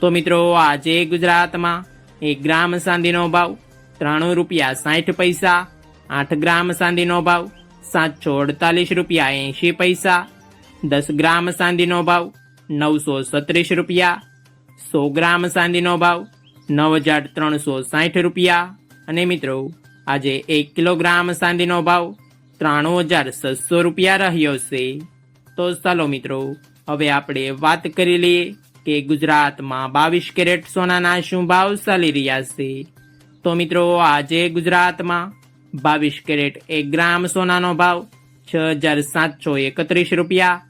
તો મિત્રો, આજે ગુજરાતમાં એક ગ્રામ ચાંદીનો ભાવ ત્રાણું રૂપિયા સાઠ પૈસા, આઠ ગ્રામ ચાંદીનો ભાવ સાતસો અડતાલીસ રૂપિયા એંશી પૈસા, દસ ગ્રામ ચાંદીનો ભાવ નવસો સત્રીસ રૂપિયા, સો ગ્રામ ચાંદીનો ભાવ નવ હજાર ત્રણસો સાઠ રૂપિયા. અને મિત્રો, આજે એક કિલોગ્રામ ચાંદીનો ભાવ ત્રાણું હજાર છસો રૂપિયા રહ્યો છે. તો ચાલો મિત્રો, હવે આપણે વાત કરી લઈએ કે ગુજરાતમાં બાવીસ કેરેટ સોનાના શું ભાવ ચાલી રહ્યા છે? તો મિત્રો, આજે ગુજરાતમાં બાવીસ કેરેટ એક ગ્રામ સોનાનો ભાવ છ હજાર સાતસો એકત્રીસ રૂપિયા,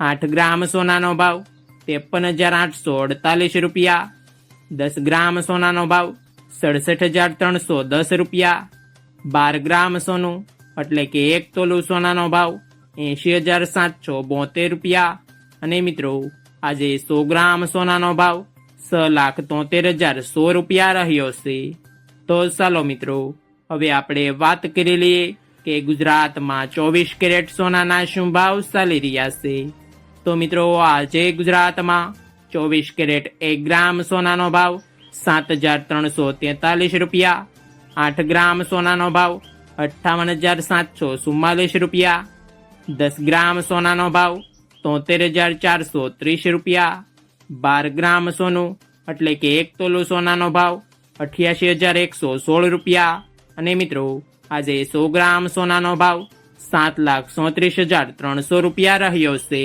આઠ ગ્રામ સોનાનો ભાવ ત્રેપન હજાર આઠસો અડતાલીસ રૂપિયા, દસ ગ્રામ સોનાનો ભાવ સડસઠ હજાર ત્રણસો દસ રૂપિયા, બાર ગ્રામ સોનું એટલે કે એક તોલું સોનાનો ભાવ એંશી હજાર સાતસો બોતેર રૂપિયા. અને મિત્રો આજે સો ગ્રામ સોનાનો ભાવ, છ લાખ તોતેર હજાર સો રૂપિયા રહ્યો છે. તો ચાલો મિત્રો, હવે આપણે વાત કરી લઈએ કે ગુજરાતમાં ચોવીસ કેરેટ સોનાના શું ભાવ ચાલી રહ્યા છે. તો મિત્રો, આજે ગુજરાતમાં ચોવીસ કેરેટ એક ગ્રામ સોનાનો ભાવ, સાત હજાર ત્રણસો તેતાલીસ રૂપિયા. આઠ ગ્રામ સોનાનો ભાવ, અઠ્ઠાવન હજાર સાતસો ચુમ્માલીસ રૂપિયા. દસ ગ્રામ સોનાનો ભાવ તોતેર હજાર ચારસો ત્રીસ રૂપિયા. બાર ગ્રામ સોનું, એટલે કે એક તોલું સોનાનો ભાવ, અઠ્યાસી હજાર એકસો સોળ રૂપિયા. અને મિત્રો, આજે સો ગ્રામ સોનાનો ભાવ સાત લાખ સોત્રીસ હજાર ત્રણસો રૂપિયા રહ્યો છે.